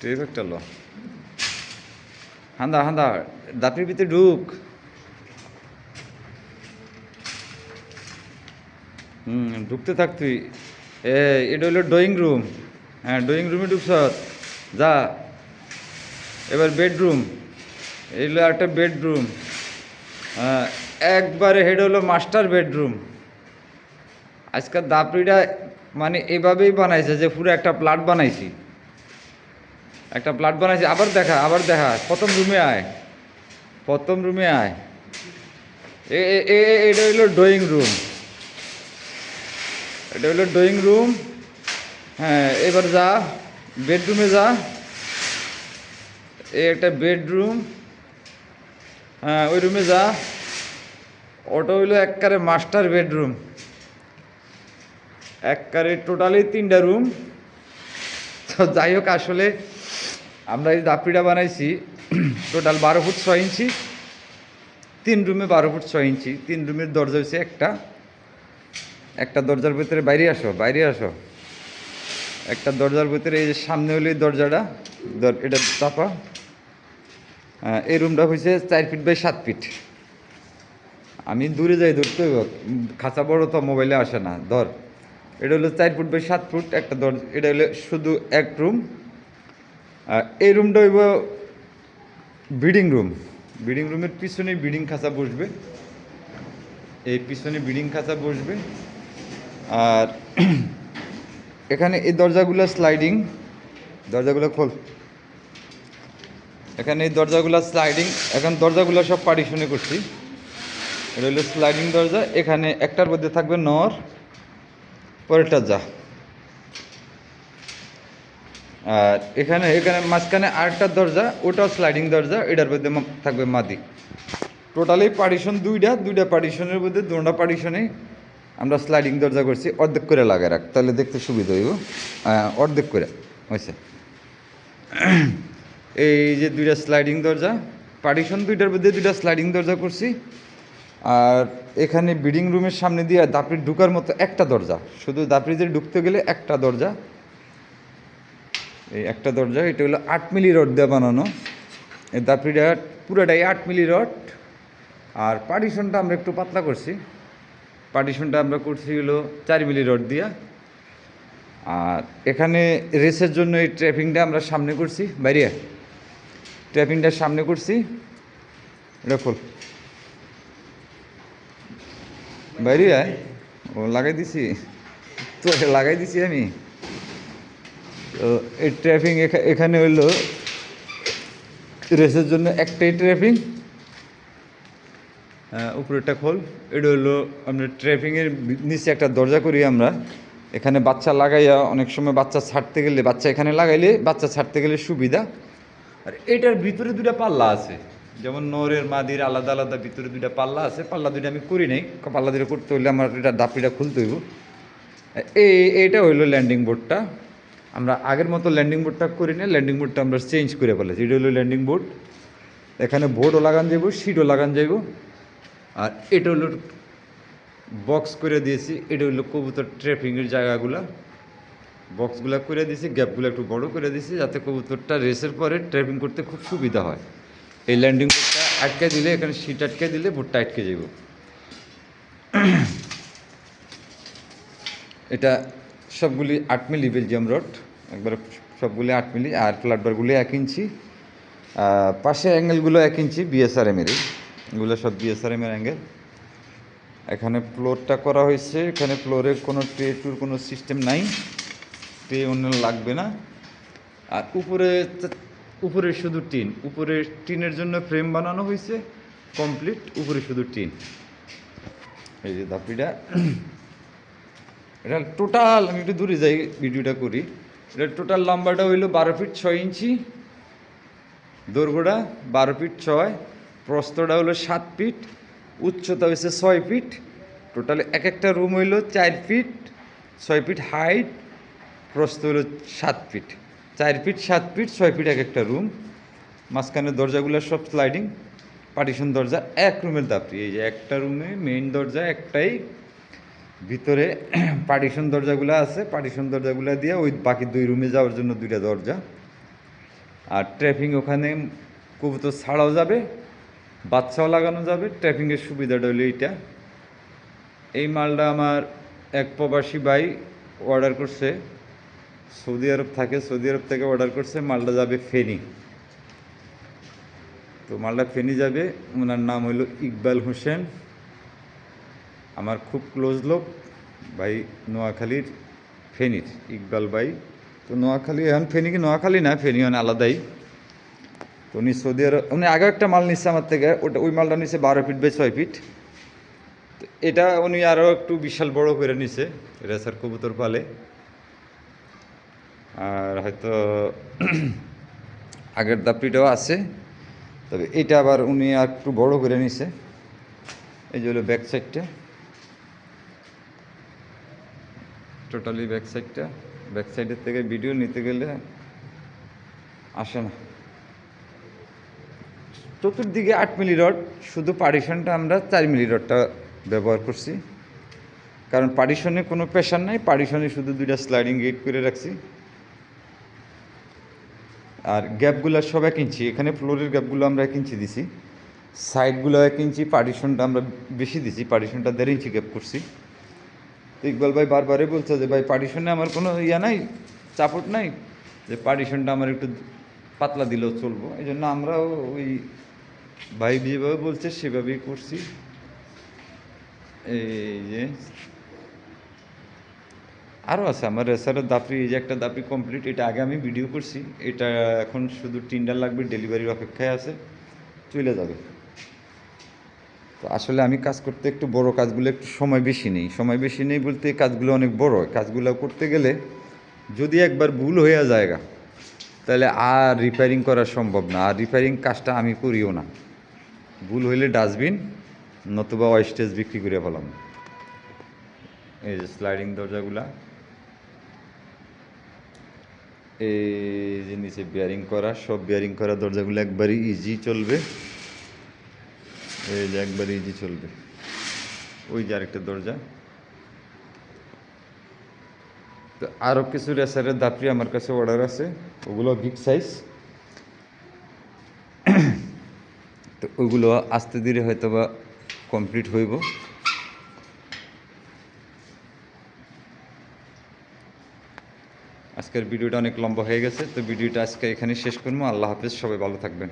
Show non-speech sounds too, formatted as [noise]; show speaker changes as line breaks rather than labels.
ট্রেপ একটা লো। হান্দা হান্দা দাঁতের ভিতরে ঢুক। হুম, ঢুকতে থাক তুই। এ, এটা হলো ড্রয়িং রুম। হ্যাঁ ড্রয়িং রুমে ঢুকছ। যা। এবার বেডরুম। এই হলো একটা বেডরুম। হ্যাঁ একবারে হেড হলো মাস্টার বেডরুম। আজকাল দাপড়িটা মানে এভাবেই বানাইছে যে পুরো একটা প্লাট বানাইছি। একটা ব্লাড বানাইছি, আবার দেখা আবার দেখা। প্রথম রুমে আয়। প্রথম রুমে আয়। এ, এ- এ, এ- এটা হইল ড্রয়িং রুম এটা হইল ড্রয়িং রুম হ্যাঁ এবার যা বেডরুমে যা। এই একটা বেডরুম হ্যাঁ ওই রুমে যা। ওটা হইল এককারে মাস্টার বেডরুম এককারে টোটালি তিনটা রুম তো যাই হোক, আসলে আমরা এই দাপিটা বানাইছি, টোটাল বারো ফুট ছয় ইঞ্চি, তিন রুমে বারো ফুট ছয় ইঞ্চি, তিন রুমের দরজা হচ্ছে একটা। একটা দরজার ভিতরে বাইরে আসো বাইরে আসো। একটা দরজার ভিতরে এই যে সামনে হলে দরজাটা এটা চাপা। এই রুমটা হয়েছে চার ফিট বাই সাত ফিট। আমি দূরে যাই ধরতে খাঁচা বড় তো মোবাইলে আসে না, ধর। এটা হলো চার ফুট বাই সাত ফুট একটা দরজা এটা হলো শুধু এক রুম। আর এই রুমটা হইব বিডিং রুম বিডিং রুমের পিছনে বিডিং খাঁচা বসবে। এই পিছনে বিডিং খাঁচা বসবে। আর [clears throat] এখানে এই দরজাগুলো স্লাইডিং দরজাগুলো খোল। এখানে এই দরজাগুলো স্লাইডিং এখন দরজাগুলো সব পার্টিশনে করছি। এটা হলো স্লাইডিং দরজা। এখানে একটার মধ্যে থাকবে নর, পরেরটা যা। আর এখানে এখানে মাঝখানে আরেকটা দরজা, ওটাও স্লাইডিং দরজা, এটার মধ্যে থাকবে মাদি। টোটালি পার্টিশন দুইটা দুইটা পার্টিশনের মধ্যে, দুটা পার্টিশনে আমরা স্লাইডিং দরজা করছি, অর্ধেক করে লাগে রাখ, তাহলে দেখতে সুবিধা হইব। অর্ধেক করে, হয়েছে। [clears throat] এই যে দুইটা স্লাইডিং দরজা পার্টিশন দুইটার মধ্যে দুইটা স্লাইডিং দরজা করছি, আর এখানে বিডিং রুমের সামনে দিয়ে দাপড়ি ঢুকার মতো একটা দরজা, শুধু দাপড়িতে ঢুকতে গেলে একটা দরজা এই একটা দরজা, এটা হলো আট মিলি রড দিয়ে বানানো। এই দাপড়িটা পুরোটাই আট মিলি রড। আর পার্টিশনটা আমরা একটু পাতলা করছি। পার্টিশনটা আমরা করছি হলো চার মিলি রড দিয়া। আর এখানে রেসের জন্য এই ট্র্যাপিংটা আমরা সামনে করছি। বাইরে। ট্র্যাপিংটা সামনে করছি। এটা বাইরে ও লাগাই দিছি। তো লাগাই দিছি আমি। তো এই ট্র্যাপিং এখানে হইল রেসের জন্য একটাই ট্র্যাপিং উপরেরটা খোল। এটা হলো আমরা ট্র্যাফিংয়ের নিচে একটা দরজা করি আমরা। এখানে বাচ্চা লাগাইয়া অনেক সময় বাচ্চা ছাড়তে গেলে, বাচ্চা এখানে লাগাইলে বাচ্চা ছাড়তে গেলে সুবিধা। আর এটার ভিতরে দুটা পাল্লা আছে। যেমন নরের মাদির আলাদা আলাদা ভিতরে দুইটা পাল্লা আছে। পাল্লা দুইটা আমি করি নাই। পাল্লা দুটো করতে হলে আমার এটা ডাপিটা খুলতে হইব। এই এইটা হইল ল্যান্ডিং বোর্ডটা আমরা আগের মতো ল্যান্ডিং বোর্ডটা করি না ল্যান্ডিং বোর্ডটা আমরা চেঞ্জ করে ফেলেছি। এটা হলো ল্যান্ডিং বোর্ড এখানে বোর্ডও লাগান যাইব সিটও লাগান যাইব। আর এটা হলো বক্স করে দিয়েছি, এটা হলো কবুতর ট্রেপিংয়ের জায়গাগুলো। বক্সগুলো করে দিয়েছি গ্যাপগুলো একটু বড় করে দিয়েছি, যাতে কবুতরটা রেসের পরে ট্রেপিং করতে খুব সুবিধা হয়। এই ল্যান্ডিং বোর্ডটা আটকে দিলে, এখানে সিট আটকে দিলে বোর্ডটা আটকে যাব এটা সবগুলি আট মিলি রড একবারে সবগুলি আট মিলি, আর ফ্ল্যাটবারগুলি এক ইঞ্চি। পাশে অ্যাঙ্গেলগুলো এক ইঞ্চি বিএসআরএমেরই এগুলো সব বিএসআরএমের অ্যাঙ্গেল। এখানে ফ্লোরটা করা হয়েছে। এখানে ফ্লোরে কোনো ট্রে টুর কোনো সিস্টেম নাই। ট্রে অন্য লাগবে না। আর উপরে উপরে শুধু টিন। উপরে টিনের জন্য ফ্রেম বানানো হয়েছে, কমপ্লিট। উপরে শুধু টিন। এই যে দাপিটা [clears throat] এটা টোটাল, আমি একটু দূরে যাই, ভিডিওটা করি। এটা টোটাল লম্বাটা হইল বারো ফিট ছয় ইঞ্চি, দৈর্ঘ্যটা বারো ফিট ছয় প্রস্তটা হলো সাত ফিট উচ্চতা হয়েছে ছয় ফিট টোটাল এক একটা রুম হইল চার ফিট ছয় ফিট হাইট প্রস্ত হলো সাত ফিট চার ফিট সাত ফিট ছয় ফিট এক একটা রুম মাঝখানে দরজাগুলো সব স্লাইডিং পার্টিশন দরজা এক রুমের দাপড়ি এই যে একটা রুমে মেইন দরজা একটাই ভিতরে [clears throat] পার্টিশন দরজাগুলো আছে, পার্টিশন দরজাগুলো দিয়ে ওই বাকি দুই রুমে যাওয়ার জন্য দুইটা দরজা। আর ট্র্যাফিং ওখানে কবুতর ছাড়াও যাবে, বাচ্চাও লাগানো যাবে ট্র্যাফিংয়ের সুবিধাটা হলো এইটা। এই মালটা আমার এক প্রবাসী ভাই অর্ডার করছে, সৌদি আরব থাকে, সৌদি আরব থেকে অর্ডার করছে, মালটা যাবে ফেনি। তো মালটা ফেনি যাবে, ওনার নাম হলো ইকবাল হোসেন। আমার খুব ক্লোজ লোক ভাই নোয়াখালীর ফেনির, ইকবাল ভাই। তো নোয়াখালী, এখন ফেনি কি নোয়াখালী না, ফেনি এখন আলাদাই। তো উনি সৌদি আরব, উনি আগে একটা মাল নিচ্ছে আমার থেকে, ওটা ওই মালটা নিচ্ছে বারো ফিট বাই ছয় ফিট। তো এটা উনি আরও একটু বিশাল বড় করে নিছে, রেসার কবুতর পালে। আর হয়তো [clears throat] আগের দাপড়িটাও আছে, তবে এটা আবার উনি আর একটু বড় করে নিছে। এই যে হলো ব্যাক সাইডটা টোটালি ব্যাক সাইডটা ব্যাক সাইডের থেকে ভিডিও নিতে গেলে আসে না। চতুর্দিকে আট মিলি রড শুধু পার্টিশনটা আমরা চার মিলি রডটা ব্যবহার করছি। কারণ পার্টিশনে কোনো প্রেশার নাই, পার্টিশনে শুধু দুইটা স্লাইডিং গেট করে রাখছি। আর গ্যাপগুলো সব এক ইঞ্চি, এখানে ফ্লোরের গ্যাপগুলো আমরা এক ইঞ্চি দিছি। সাইডগুলো এক ইঞ্চি, পার্টিশনটা আমরা বেশি দিছি, পার্টিশনটা দেড় ইঞ্চি গ্যাপ করছি। ইকবাল ভাই বারবারই বলছে যে, ভাই পার্টিশনে আমার কোনো ইয়া নাই, চাপট নাই? যে পার্টিশনটা আমার একটু পাতলা দিলেও চলবো। এই জন্য আমরাও ওই ভাই যেভাবে বলছে, সেভাবেই করছি। এই যে আরও আছে আমার রেসারের দাপড়ি এই যে একটা দাপড়ি কমপ্লিট এটা আগে আমি ভিডিও করছি। এটা এখন শুধু টিন্ডার লাগবে ডেলিভারির অপেক্ষায় আছে। চলে যাবে। তো আসলে আমি কাজ করতে একটু বড় কাজগুলো একটু সময় বেশি নেই। সময় বেশি নেই বলতে কাজগুলো অনেক বড়। কাজগুলো করতে গেলে যদি একবার ভুল হয়ে যায়গা তাহলে আর রিপেয়ারিং করা সম্ভব না। আর রিপেয়ারিং কাজটা আমি করিও না। ভুল হইলে ডাস্টবিন নতুবা ওয়েস্টেজ বিক্রি করে ফেলাম। এই যে স্লাইডিং দরজাগুলা। এই যে নিচে বিয়ারিং করা, সব বিয়ারিং করা দরজাগুলো একবারই ইজি চলবে। এই যে একবারই ইজি চলবে। ওই যে আরেকটা দরজা। তো আরও কিছু রেসারের দাপড়ি আমার কাছে অর্ডার আছে, ওগুলো বিগ সাইজ তো ওইগুলো আস্তে ধীরে হয়তো বা কমপ্লিট হইব। আজকের ভিডিওটা অনেক লম্বা হয়ে গেছে, তো ভিডিওটা আজকে এখানে শেষ করব। আল্লাহ হাফেজ, সবাই ভালো থাকবেন।